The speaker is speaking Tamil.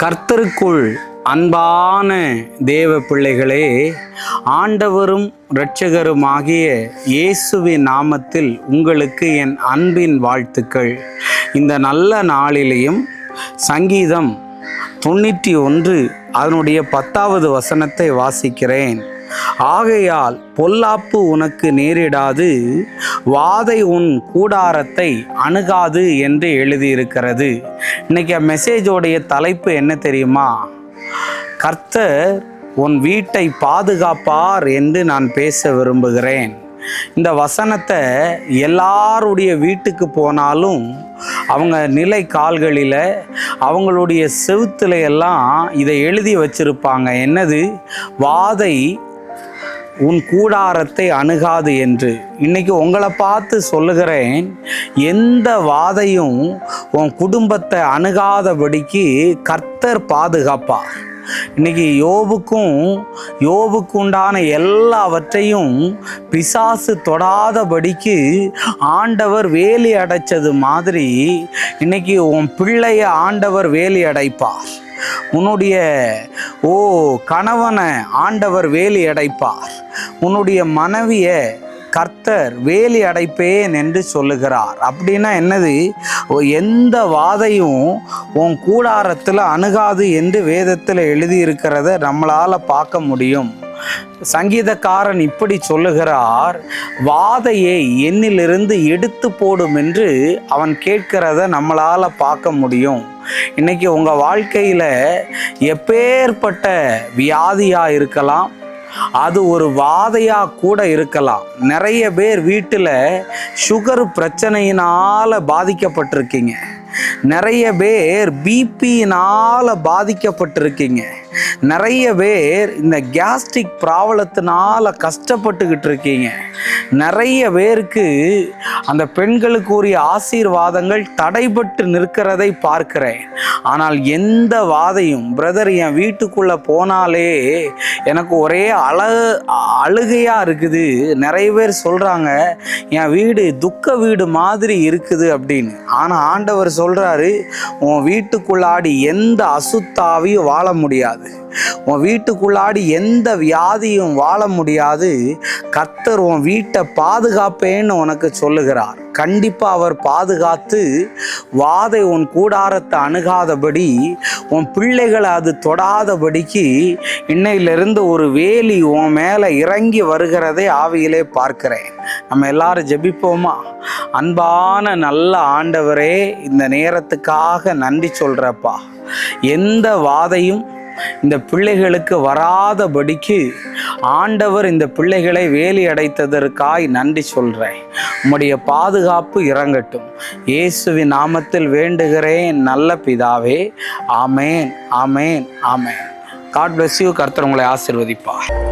கர்த்தருக்குள் அன்பான தேவ பிள்ளைகளே ஆண்டவரும் இரட்சகருமாகிய இயேசுவின் நாமத்தில் உங்களுக்கு என் அன்பின் வாழ்த்துக்கள். இந்த நல்ல நாளிலேயும் சங்கீதம் தொண்ணூற்றி ஒன்று அதனுடைய பத்தாவது வசனத்தை வாசிக்கிறேன். ஆகையால் பொல்லாப்பு உனக்கு நேரிடாது வாதை உன் கூடாரத்தை அணுகாது என்று எழுதியிருக்கிறது. இன்னைக்கு மெசேஜோடைய தலைப்பு என்ன தெரியுமா? கர்த்தர் உன் வீட்டை பாதுகாப்பார் என்று நான் பேச விரும்புகிறேன். இந்த வசனத்தை எல்லாருடைய வீட்டுக்கு போனாலும் அவங்க நிலை கால்களில் அவங்களுடைய செவுத்துல எல்லாம் இதை எழுதி வச்சிருப்பாங்க. என்னது? வாதை உன் கூடாரத்தை அணுகாது என்று. இன்னைக்கு உங்களை பார்த்து சொல்லுகிறேன் எந்த வாதையும் உன் குடும்பத்தை அணுகாதபடிக்கு கர்த்தர் பாதுகாப்பார். இன்னைக்கு யோபுக்கும் யோபுக்கு உண்டான எல்லாவற்றையும் பிசாசு தொடாதபடிக்கு ஆண்டவர் வேலி அடைச்சது மாதிரி இன்னைக்கு உன் பிள்ளைய ஆண்டவர் வேலி அடைப்பார். உன்னுடைய ஓ கணவனை ஆண்டவர் வேலி அடைப்பார். உன்னுடைய மனைவியை கர்த்தர் வேலி அடைப்பேன் என்று சொல்லுகிறார். அப்படின்னா என்னது? ஓ, எந்த வாதையும் உன் கூடாரத்தில் அணுகாது என்று வேதத்தில் எழுதியிருக்கிறத நம்மளால் பார்க்க முடியும். சங்கீதக்காரன் இப்படி சொல்லுகிறார் வாதையை என்னிலிருந்து எடுத்து போடும் என்று அவன் கேட்கிறத நம்மளால் பார்க்க முடியும். இன்னைக்கு உங்கள் வாழ்க்கையில் எப்பேற்பட்ட வியாதியாக இருக்கலாம் அது ஒரு வாதையாக கூட இருக்கலாம். நிறைய பேர் வீட்டில் சுகர் பிரச்சனையினால் பாதிக்கப்பட்டிருக்கீங்க. நிறைய பேர் பிபியினால் பாதிக்கப்பட்டிருக்கீங்க. நிறைய பேர் இந்த கேஸ்ட்ரிக் ப்ராப்ளத்தினால கஷ்டப்பட்டுக்கிட்டு இருக்கீங்க. நிறைய பேருக்கு அந்த பெண்களுக்கு உரிய ஆசீர்வாதங்கள் தடைபட்டு நிற்கிறதை பார்க்கிறேன். ஆனால் எந்த வாதையும் பிரதர் என் வீட்டுக்குள்ளே போனாலே எனக்கு ஒரே அழ அழுகையாக இருக்குது. நிறைய பேர் சொல்கிறாங்க என் வீடு துக்க வீடு மாதிரி இருக்குது அப்படின்னு. ஆனால் ஆண்டவர் சொல்கிறாரு உன் வீட்டுக்குள்ளாடி எந்த அசுத்தாவையும் வாழ முடியாது. உன் வீட்டுக்குள்ளாடி எந்த வியாதியும் வாழ முடியாது. கத்தர் உன் வீட்டை பாதுகாப்பேன்னு உனக்கு சொல்லுகிறார். கண்டிப்பாக அவர் பாதுகாத்து வாதை உன் கூடாரத்தை அணுகாதபடி உன் பிள்ளைகளை அது தொடாதபடிக்கு இன்னையிலிருந்து ஒரு வேலி உன் மேலே இறங்கி வருகிறதை ஆவியிலே பார்க்கிறேன். நம்ம எல்லாரும் ஜெபிப்போமா? அன்பான நல்ல ஆண்டவரே இந்த நேரத்துக்காக நன்றி சொல்கிறப்பா எந்த வாதையும் இந்த பிள்ளைகளுக்கு வராதபடிக்கு ஆண்டவர் இந்த பிள்ளைகளை வேலி அடைத்ததற்காய் நன்றி சொல்கிறேன் உம்முடைய பாதுகாப்பு இறங்கட்டும். இயேசுவின் நாமத்தில் வேண்டுகிறேன் நல்ல பிதாவே. ஆமேன் ஆமேன் ஆமேன். காட் பிளஸ் யூ கர்த்தர் உங்களை ஆசிர்வதிப்பார்.